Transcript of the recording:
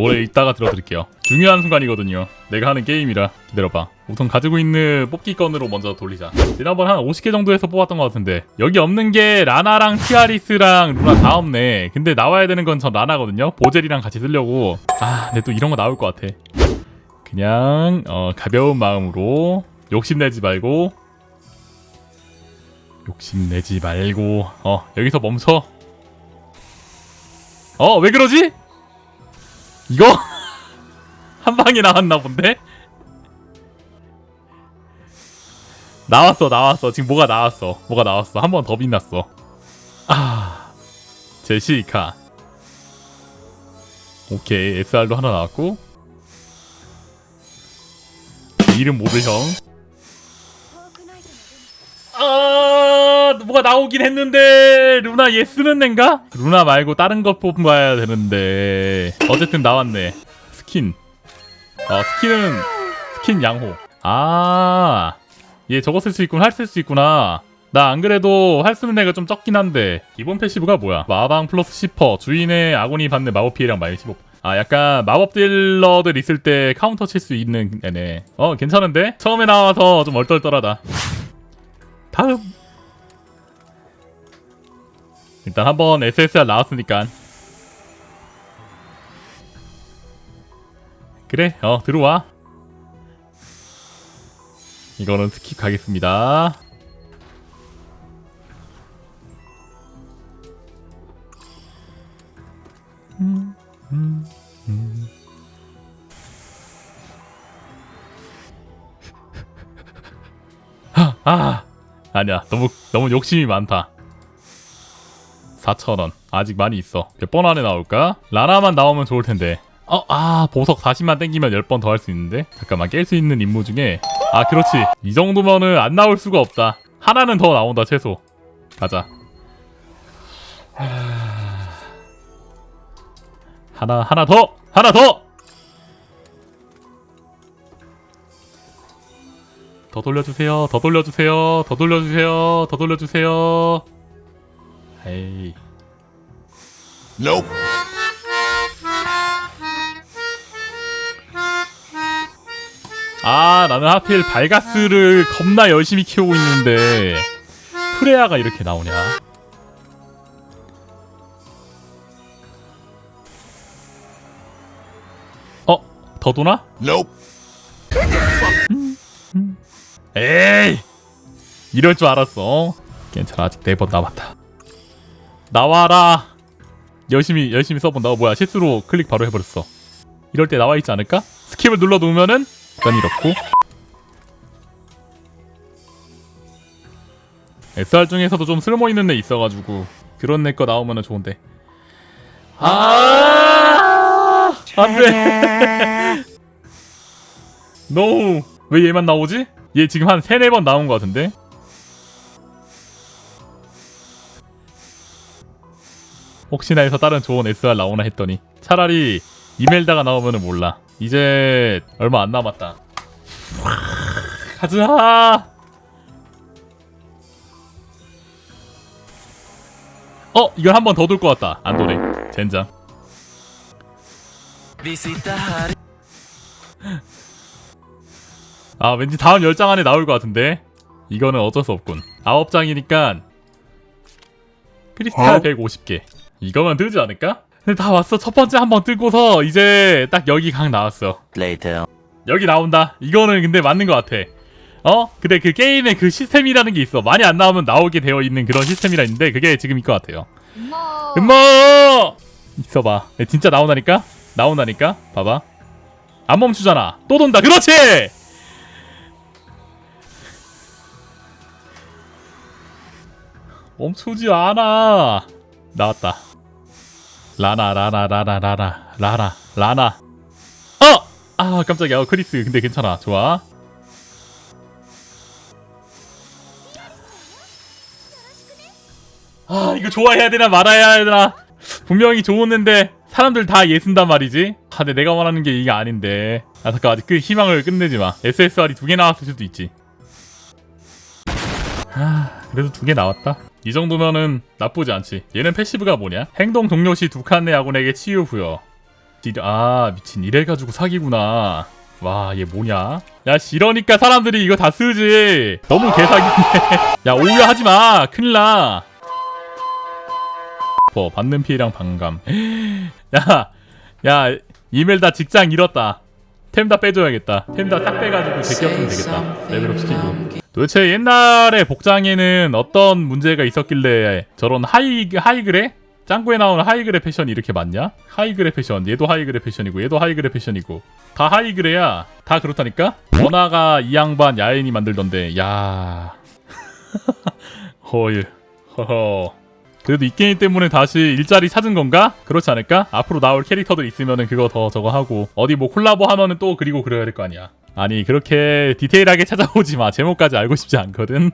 노래 이따가 들어드릴게요. 중요한 순간이거든요. 내가 하는 게임이라 기다려봐. 우선 가지고 있는 뽑기 건으로 먼저 돌리자. 지난번 한 50개 정도에서 뽑았던 것 같은데 여기 없는 게 라나랑 티아리스랑 루나 다 없네. 근데 나와야 되는 건 전 라나거든요. 보젤이랑 같이 쓰려고. 아 근데 또 이런 거 나올 것 같아. 그냥 어, 가벼운 마음으로 욕심내지 말고 욕심내지 말고 어 여기서 멈춰. 어 왜 그러지? 이거? 한 방에 나왔나 본데? 나왔어 나왔어. 지금 뭐가 나왔어? 뭐가 나왔어? 한 번 더 빛났어. 아 제시카. 오케이 SR도 하나 나왔고. 이름 모를 형. 아, 뭐가 나오긴 했는데 루나 얘 쓰는 앤가? 루나 말고 다른 것 뽑아야 되는데. 어쨌든 나왔네. 스킨. 아 스킨은 스킨 양호. 아얘 저거 쓸 수 있구나 할쓸 수 있구나. 나 안 그래도 할 쓰는 애가 좀 적긴 한데. 기본 패시브가 뭐야? 마방 플러스 10퍼. 주인의 아군이 받는 마법 피해량 마이너스 15. 아 약간 마법 딜러들 있을 때 카운터 칠 수 있는 애네. 어 괜찮은데? 처음에 나와서 좀 얼떨떨하다. 다음 일단 한번 SSR 나왔으니까. 그래 어 들어와. 이거는 스킵 가겠습니다. 하, 아 아니야. 너무 너무 욕심이 많다 4,000원. 아직 많이 있어. 몇 번 안에 나올까? 라나만 나오면 좋을 텐데. 어, 아 보석 40만 땡기면 10번 더 할 수 있는데? 잠깐만 깰 수 있는 임무 중에. 아 그렇지. 이 정도면은 안 나올 수가 없다. 하나는 더 나온다 최소. 가자. 하... 하나 하나 더! 하나 더! 더 돌려주세요 더 돌려주세요 더 돌려주세요 더 돌려주세요 에이 Nope. 아 나는 하필 발가스를 겁나 열심히 키우고 있는데 프레아가 이렇게 나오냐 어? 더 도나? Nope. 에이 이럴 줄 알았어 괜찮아 아직 네 번 남았다 나와라. 열심히 열심히 써본다 어 뭐야 실수로 클릭 바로 해버렸어. 이럴 때 나와 있지 않을까? 스킵을 눌러 놓으면은 일단 이렇고. SR 중에서도 좀 쓸모 있는 애 있어가지고 그런 애 거 나오면은 좋은데. 아! 안돼. 노. 왜 얘만 나오지? 얘 지금 한 세네 번 나온 것 같은데? 혹시나 해서 다른 좋은 SR 나오나 했더니 차라리 이멜다가 나오면은 몰라. 이제 얼마 안 남았다. 가자 어 이걸 한 번 더 돌 것 같다. 안 도네. 젠장. 아 왠지 다음 10장 안에 나올 것 같은데? 이거는 어쩔 수 없군. 9장이니까 크리스탈 어? 150개 이거면 뜨지 않을까? 근데 다 왔어. 첫 번째 한 번 뜨고서 이제 딱 여기 강 나왔어. Later. 여기 나온다. 이거는 근데 맞는 것 같아. 어? 근데 그 게임에 그 시스템이라는 게 있어. 많이 안 나오면 나오게 되어 있는 그런 시스템이라 있는데 그게 지금일 것 같아요. 엄마. 음모! 있어봐. 네, 진짜 나온다니까? 나온다니까? 봐봐. 안 멈추잖아. 또 돈다. 그렇지! 멈추지 않아. 나왔다 라나 라나 라나 라나 라나 라나 어! 아 깜짝이야. 어, 크리스. 근데 괜찮아. 좋아. 아 이거 좋아해야 되나? 말아야 되나? 분명히 좋았는데 사람들 다 예쓴단 말이지. 아 근데 내가 원하는 게 이게 아닌데. 아 잠깐 아직 그 희망을 끝내지 마. SSR이 두 개 나왔을 수도 있지 아 그래도 두 개 나왔다. 이 정도면은 나쁘지 않지. 얘는 패시브가 뭐냐? 행동 종료 시 두 칸의 아군에게 치유 부여. 이- 아 미친. 이래가지고 사기구나. 와 얘 뭐냐? 야씨 이러니까 사람들이 이거 다 쓰지. 너무 개사기네. 야 오히려 하지마. 큰일나. 뭐 받는 피해량 반감. 야 야 이메일 다 직장 잃었다. 템 다 빼줘야겠다. 템 다 싹 빼가지고 제끼었으면 되겠다. 레벨업 시키고 도대체 옛날에 복장에는 어떤 문제가 있었길래 저런 하이 하이그레? 짱구에 나오는 하이그레 패션이 이렇게 많냐? 하이그레 패션. 얘도 하이그레 패션이고 얘도 하이그레 패션이고. 다 하이그레야. 다 그렇다니까? 원화가 이 양반 야인이 만들던데. 야. 허일 허허. 그래도 이 게임 때문에 다시 일자리 찾은 건가? 그렇지 않을까? 앞으로 나올 캐릭터들 있으면은 그거 더 저거 하고. 어디 뭐 콜라보 하면은 또 그리고 그래야 될 거 아니야 아니 그렇게 디테일하게 찾아오지 마. 제목까지 알고 싶지 않거든